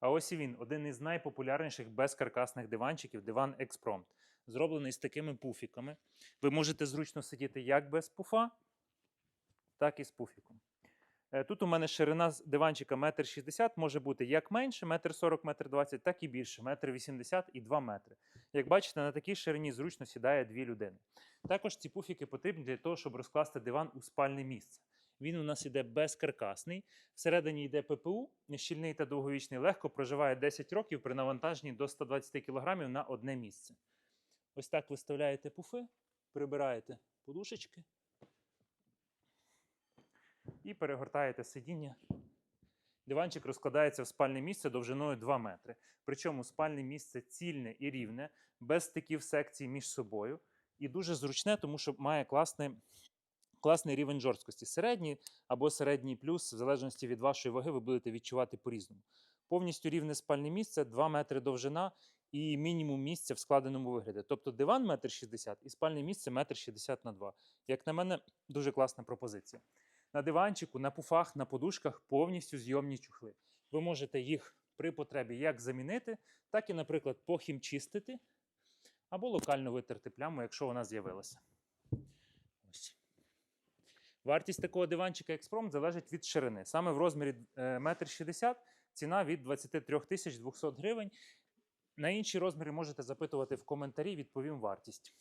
А ось і він, один із найпопулярніших безкаркасних диванчиків диван Експромт. Зроблений з такими пуфіками. Ви можете зручно сидіти як без пуфа, так і з пуфіком. Е, Тут у мене ширина диванчика 1,60 м, може бути як менше, 1,40 м, 1,20 м, так і більше, 1,80 м і 2 метри. Як бачите, на такій ширині зручно сідає дві людини. Також ці пуфіки потрібні для того, щоб розкласти диван у спальне місце. Він у нас іде безкаркасний. Всередині йде ППУ, щільний та довговічний, легко проживає 10 років при навантаженні до 120 кг на одне місце. Ось так виставляєте пуфи, прибираєте подушечки і перегортаєте сидіння. Диванчик розкладається в спальне місце довжиною 2 метри. Причому спальне місце цільне і рівне, без стиків секцій між собою. І дуже зручне, тому що має класний, класний рівень жорсткості. Середній або середній плюс, в залежності від вашої ваги, ви будете відчувати по-різному. Повністю рівне спальне місце, 2 метри довжина і мінімум місця в складеному вигляді. Тобто диван 1,60 м і спальне місце 1,60 м на 2 Як на мене, дуже класна пропозиція. На диванчику, на пуфах, на подушках повністю зйомні чухли. Ви можете їх при потребі як замінити, так і, наприклад, похімчистити або локально витерти пляму, якщо вона з'явилася. Вартість такого диванчика Експромт залежить від ширини. Саме в розмірі е, 1,60 м ціна від 23 тисяч 200 гривень. На інші розміри можете запитувати в коментарі, відповім вартість.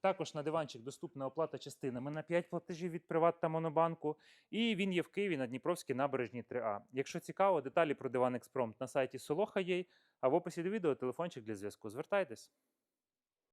Також на диванчик доступна оплата частинами на 5 платежів від Приват та Монобанку. І він є в Києві на Дніпровській набережній 3А. Якщо цікаво, деталі про диван Експромт на сайті Soloha.ua, а в описі до відео телефончик для зв'язку. Звертайтесь.